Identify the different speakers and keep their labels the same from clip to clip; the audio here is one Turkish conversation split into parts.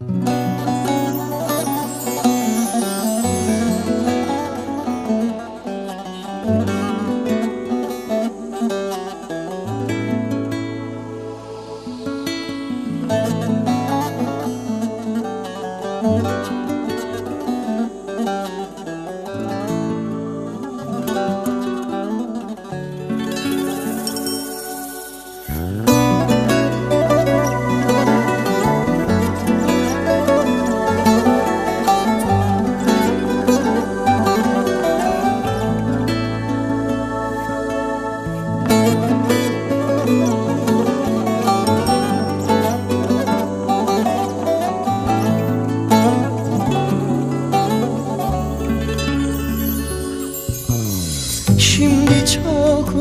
Speaker 1: Şimdi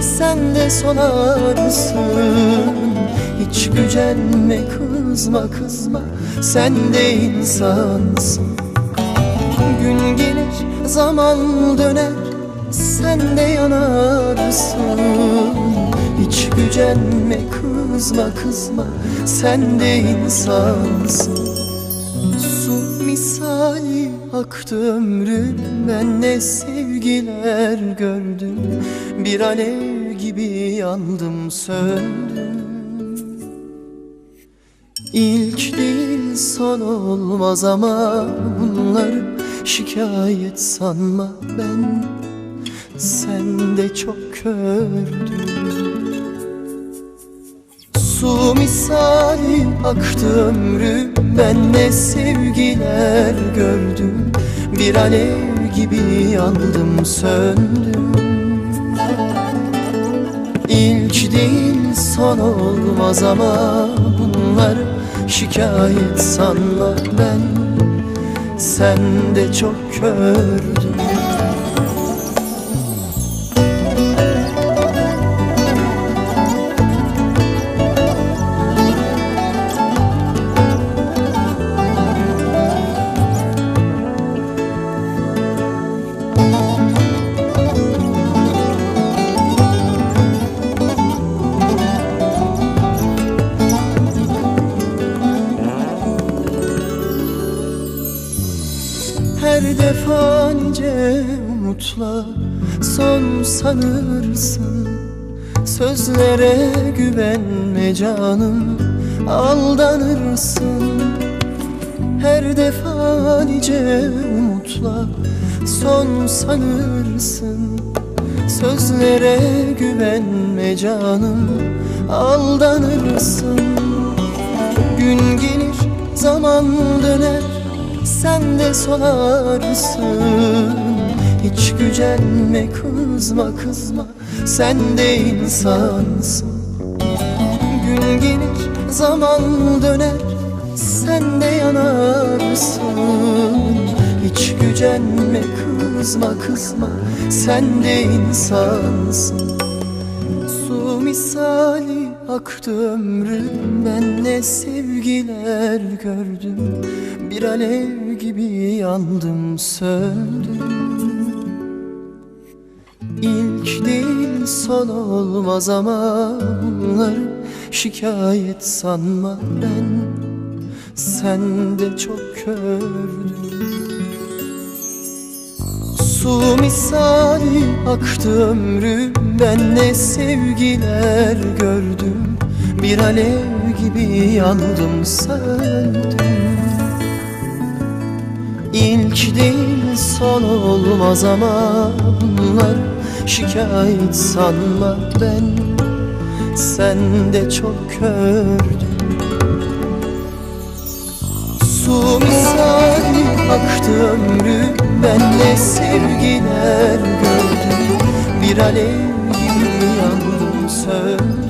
Speaker 1: sen de solarsın Hiç gücenme kızma kızma. Sen de insansın. Gün gelir zaman döner. Sen de yanarsın. Hiç gücenme kızma kızma. Sen de insansın aktı ömrüm Ben ne sevgiler gördüm. Bir alev gibi yandım söndüm. İlk değil son olmaz ama Bunları şikayet sanma ben. Sen de çok kördün. Su misali aktı ömrüm Ben ne sevgiler gördüm. Bir alev gibi yandım söndüm. İlk değil son olmaz ama Bunları şikayet sanma ben. Sen de çok kördün Her defa nice umutla son sanırsın Sözlere güvenme canım. Aldanırsın Her defa nice umutla son sanırsın Sözlere güvenme canım. Aldanırsın Gün gelir zaman döner sen de solarsın Hiç gücenme kızma kızma. Sen de insansın. Gün gelir zaman döner. Sen de yanarsın. Hiç gücenme kızma kızma. Sen de insansın. Su misali aktı ömrüm Ben ne sevgiler gördüm. Bir alev gibi yandım söndüm İlk değil son olmaz ama Bunları şikayet sanma ben Sen de çok kördün Su misali aktı ömrüm Ben ne sevgiler gördüm. Bir alev gibi yandım söndüm İlk değil son olmaz ama Bunlar şikayet sanma ben. Sen de çok kördün Su misali aktı ömrüm Ben ne sevgiler gördüm. Bir alev gibi yandım söndüm